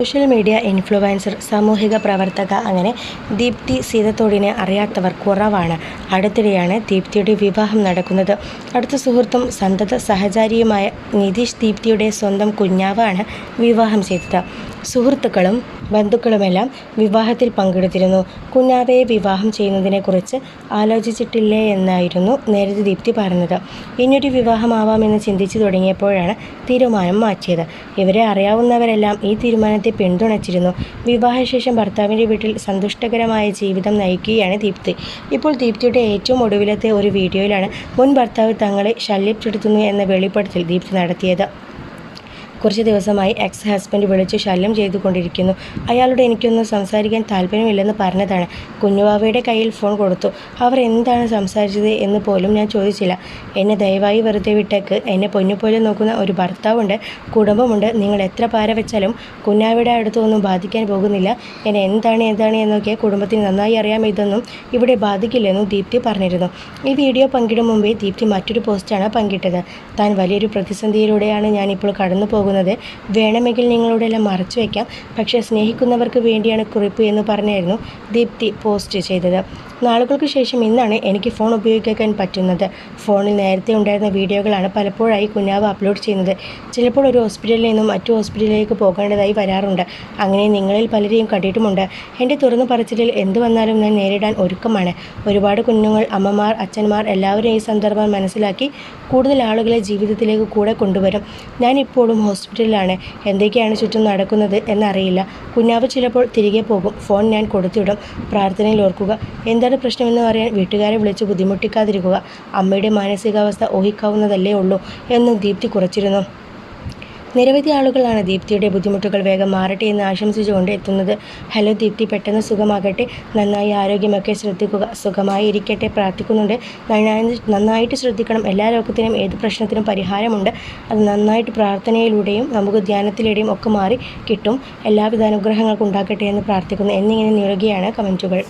Social media influencer സാമൂഹിക പ്രവർത്തക അങ്ങനെ ദീപ്തി സീതത്തോടിനെ അറിയാത്തവർ കുറവാണ്. അടുത്തിടെയാണ് ദീപ്തിയുടെ വിവാഹം നടക്കുന്നത്. അടുത്ത സുഹൃത്തും സന്തത സഹചാരിയുമായ നിതീഷ് ദീപ്തിയുടെ സ്വന്തം കുഞ്ഞാവാണ് വിവാഹം ചെയ്തത്. സുഹൃത്തുക്കളും ബന്ധുക്കളുമെല്ലാം വിവാഹത്തിൽ പങ്കെടുത്തിരുന്നു. കുഞ്ഞാവയെ വിവാഹം ചെയ്യുന്നതിനെക്കുറിച്ച് ആലോചിച്ചിട്ടില്ലേ എന്നായിരുന്നു നേരത്തെ ദീപ്തി പറഞ്ഞത്. ഇനിയൊരു വിവാഹമാവാമെന്ന് ചിന്തിച്ചു തുടങ്ങിയപ്പോഴാണ് തീരുമാനം മാറ്റിയത്. ഇവരെ അറിയാവുന്നവരെല്ലാം ഈ തീരുമാനത്തെ പിന്തുണച്ചിരുന്നു. വിവാഹശേഷം ഭർത്താവിന്റെ വീട്ടിൽ സന്തുഷ്ടകരമായ ജീവിതം നയിക്കുകയാണ് ദീപ്തി. ഇപ്പോൾ ദീപ്തിയുടെ ഏറ്റവും ഒടുവിലത്തെ ഒരു വീഡിയോയിലാണ് മുൻ ഭർത്താവ് തങ്ങളെ ശല്യപ്പെടുത്തുന്നു എന്ന വെളിപ്പെടുത്തൽ ദീപ്തി നടത്തിയത്. കുറച്ച് ദിവസമായി എക്സ് ഹസ്ബൻഡ് വിളിച്ച് ശല്യം ചെയ്തുകൊണ്ടിരിക്കുന്നു. അയാളോട് എനിക്കൊന്നും സംസാരിക്കാൻ താല്പര്യമില്ലെന്ന് പറഞ്ഞതാണ്. കുഞ്ഞുവാവയുടെ കയ്യിൽ ഫോൺ കൊടുത്തു. അവർ എന്താണ് സംസാരിച്ചത് എന്ന് പോലും ഞാൻ ചോദിച്ചില്ല. എന്നെ ദയവായി വെറുതെ വിട്ടേക്ക്. എന്നെ പൊന്നുപോലെ നോക്കുന്ന ഒരു ഭർത്താവുണ്ട് കുടുംബമുണ്ട്. നിങ്ങൾ എത്ര പാര വെച്ചാലും കുഞ്ഞാവയുടെ അടുത്തൊന്നും ബാധിക്കാൻ പോകുന്നില്ല. എന്നെ എന്താണ് എന്താണ് എന്നൊക്കെ കുടുംബത്തിന് നന്നായി അറിയാം. ഇതൊന്നും ഇവിടെ ബാധിക്കില്ലെന്നും ദീപ്തി പറഞ്ഞിരുന്നു. ഈ വീഡിയോ പങ്കിടും മുമ്പേ ദീപ്തി മറ്റൊരു പോസ്റ്റാണ് പങ്കിട്ടത്. താൻ വലിയൊരു പ്രതിസന്ധിയിലൂടെയാണ് ഞാനിപ്പോൾ കടന്നു പോകുന്നത് വേണമെങ്കിൽ നിങ്ങളോടെല്ലാം മറച്ചു വയ്ക്കാം പക്ഷേ സ്നേഹിക്കുന്നവർക്ക് വേണ്ടിയാണ് കുറിപ്പ് എന്ന് പറഞ്ഞായിരുന്നു ദീപ്തി പോസ്റ്റ് ചെയ്തത്. നാളുകൾക്ക് ശേഷം ഇന്നാണ് എനിക്ക് ഫോൺ ഉപയോഗിക്കാൻ പറ്റുന്നത്. ഫോണിൽ നേരത്തെ ഉണ്ടായിരുന്ന വീഡിയോകളാണ് പലപ്പോഴായി കുഞ്ഞാവ് അപ്ലോഡ് ചെയ്യുന്നത്. ചിലപ്പോൾ ഒരു ഹോസ്പിറ്റലിൽ നിന്നും മറ്റു ഹോസ്പിറ്റലിലേക്ക് പോകേണ്ടതായി വരാറുണ്ട്. അങ്ങനെ നിങ്ങളിൽ പലരെയും കണ്ടിട്ടുമുണ്ട്. എന്റെ തുറന്നു പറച്ചിലിൽ എന്തു വന്നാലും ഞാൻ നേരിടാൻ ഒരുക്കമാണ്. ഒരുപാട് കുഞ്ഞുങ്ങൾ അമ്മമാർ അച്ഛന്മാർ എല്ലാവരും ഈ സന്ദർഭം മനസ്സിലാക്കി കൂടുതൽ ആളുകളെ ജീവിതത്തിലേക്ക് കൂടെ കൊണ്ടുവരും. ഞാൻ ഇപ്പോഴും ഹോസ്പിറ്റലിലാണ്. എന്തൊക്കെയാണ് ചുറ്റും നടക്കുന്നത് എന്നറിയില്ല. കുഞ്ഞാവ് ചിലപ്പോൾ തിരികെ പോകും. ഫോൺ ഞാൻ കൊടുത്തിടും. പ്രാർത്ഥനയിൽ ഓർക്കുക. എന്താണ് പ്രശ്നമെന്ന് പറയാൻ വീട്ടുകാരെ വിളിച്ച് ബുദ്ധിമുട്ടിക്കാതിരിക്കുക. അമ്മയുടെ മാനസികാവസ്ഥ ഊഹിക്കാവുന്നതല്ലേ ഉള്ളൂ എന്നും ദീപ്തി കുറച്ചിരുന്നു. നിരവധി ആളുകളാണ് ദീപ്തിയുടെ ബുദ്ധിമുട്ടുകൾ വേഗം മാറട്ടെ എന്ന് ആശംസിച്ചുകൊണ്ട് എത്തുന്നത്. ഹലോ ദീപ്തി പെട്ടെന്ന് സുഖമാകട്ടെ. നന്നായി ആരോഗ്യമൊക്കെ ശ്രദ്ധിക്കുക. സുഖമായി ഇരിക്കട്ടെ. പ്രാർത്ഥിക്കുന്നുണ്ട്. നന്നായി നന്നായിട്ട് ശ്രദ്ധിക്കണം. എല്ലാ രോഗത്തിനും ഏത് പ്രശ്നത്തിനും പരിഹാരമുണ്ട്. അത് നന്നായിട്ട് പ്രാർത്ഥനയിലൂടെയും നമുക്ക് ധ്യാനത്തിലൂടെയും ഒക്കെ മാറി കിട്ടും. എല്ലാവിധ അനുഗ്രഹങ്ങൾക്കും ഉണ്ടാക്കട്ടെ എന്ന് പ്രാർത്ഥിക്കുന്നു. എന്നിങ്ങനെ നീളുകയാണ് കമന്റുകൾ.